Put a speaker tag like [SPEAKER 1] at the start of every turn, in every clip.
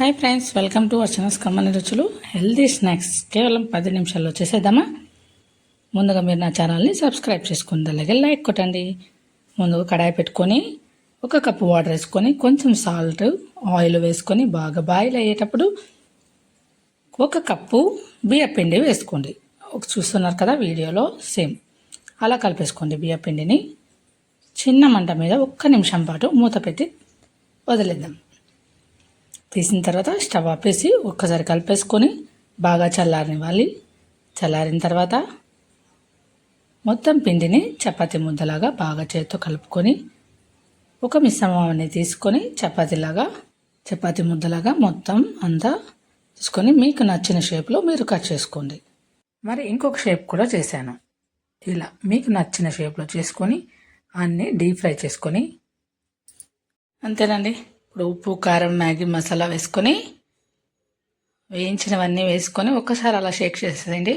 [SPEAKER 1] Hi friends welcome to అర్చనస్ కమ్మని రుచులు. Healthy snacks కేవలం పది నిమిషాల్లో చేసేద్దామా? ముందుగా మీరు నా ఛానల్ని సబ్స్క్రైబ్ చేసుకుని అలాగే లైక్ కొట్టండి. ముందుగా కడాయి పెట్టుకొని ఒక కప్పు వాటర్ వేసుకొని కొంచెం సాల్ట్ ఆయిల్ వేసుకొని బాగా బాయిల్ అయ్యేటప్పుడు ఒక కప్పు బియ్యపిండి వేసుకోండి. ఒక చూస్తున్నారు కదా వీడియోలో సేమ్. అలా కలిపేసుకోండి బియ్యపిండిని. చిన్న మంట మీద ఒక్క నిమిషం పాటు మూత పెట్టి వదిలేద్దాం. తీసిన తర్వాత స్టవ్ ఆపేసి ఒక్కసారి కలిపేసుకొని బాగా చల్లారనివ్వాలి చల్లారిన తర్వాత మొత్తం పిండిని చపాతి ముద్దలాగా బాగా చేతితో కలుపుకొని ఒక మిశ్రమాన్ని తీసుకొని చపాతీలాగా చపాతి ముద్దలాగా మొత్తం అంతా తీసుకొని మీకు నచ్చిన షేప్లో మీరు కట్ చేసుకోండి. మరి ఇంకొక షేప్ కూడా చేశాను. ఇలా మీకు నచ్చిన షేప్లో చేసుకొని అన్నీ డీప్ ఫ్రై చేసుకొని అంతేనండి. ఇప్పుడు ఉప్పు కారం మ్యాగీ మసాలా వేసుకొని వేయించినవన్నీ వేసుకొని ఒక్కసారి అలా షేక్ చేసేయండి.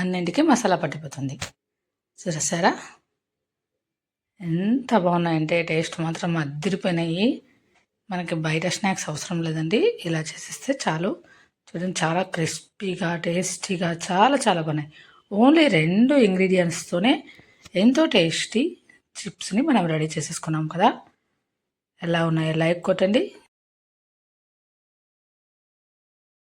[SPEAKER 1] అన్నింటికి మసాలా పట్టిపోతుంది. చూసారా ఎంత బాగున్నాయంటే టేస్ట్ మాత్రం అద్దరిపోయినాయి మనకి బయట స్నాక్స్ అవసరం లేదండి. ఇలా చేసేస్తే చాలు. చూడండి చాలా క్రిస్పీగా టేస్టీగా చాలా చాలా బాగున్నాయి. ఓన్లీ రెండు ఇంగ్రీడియంట్స్తోనే ఎంతో టేస్టీ చిప్స్ని మనం రెడీ చేసేసుకున్నాం కదా. ఎలా ఉన్నాయో? లైక్ కొట్టండి.